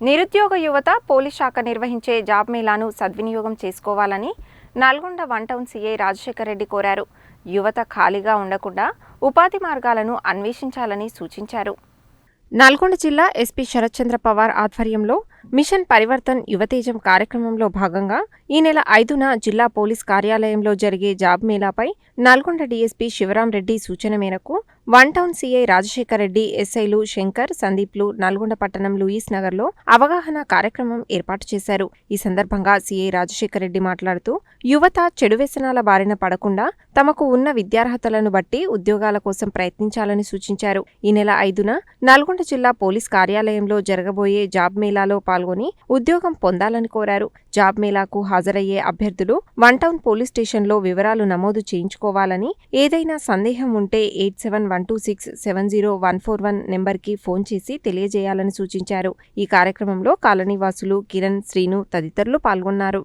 నిరుద్యోగ యువత పోలీస్ శాఖ నిర్వహించే జాబ్ మేళాను సద్వినియోగం చేసుకోవాలని Nalgonda one town CI Rajasekhar Reddy కోరారు. యువత ఖాళీగా ఉండకుండా ఉపాధి మార్గాలను అన్వేషించాలని సూచించారు. నల్గొండ జిల్లా ఎస్పీ శరత్చంద్ర పవార్ ఆధ్వర్యంలో మిషన్ పరివర్తన్ యువతేజం కార్యక్రమంలో భాగంగా ఈ నెల ఐదున జిల్లా పోలీస్ కార్యాలయంలో జరిగే జాబ్ మేళాపై నల్గొండ డీఎస్పీ శివరాం రెడ్డి సూచన మేరకు one town CI Rajasekhar Reddy ఎస్ఐలు శంకర్ సందీప్లు నల్గొండ పట్టణం లూయిస్ నగర్లో అవగాహన కార్యక్రమం ఏర్పాటు చేశారు. ఈ సందర్భంగా సీఐ రాజశేఖర్ రెడ్డి మాట్లాడుతూ యువత చెడు వ్యసనాల బారిన పడకుండా తమకు ఉన్న విద్యార్హతలను బట్టి ఉద్యోగాల కోసం ప్రయత్నించాలని సూచించారు. ఈ నెల ఐదున నల్గొండ జిల్లా పోలీస్ కార్యాలయంలో జరగబోయే జాబ్ మేళాలో పాల్గొని ఉద్యోగం పొందాలని కోరారు. జాబ్ మేళాకు హాజరయ్యే అభ్యర్థులు వన్ టౌన్ పోలీస్ స్టేషన్లో వివరాలు నమోదు చేయించుకోవాలని ఏదైనా సందేహం ఉంటే eight seven one two six seven zero one four one నెంబర్కి ఫోన్ చేసి తెలియజేయాలని సూచించారు. ఈ కార్యక్రమంలో కాలనీవాసులు కిరణ్ శ్రీను తదితరులు పాల్గొన్నారు.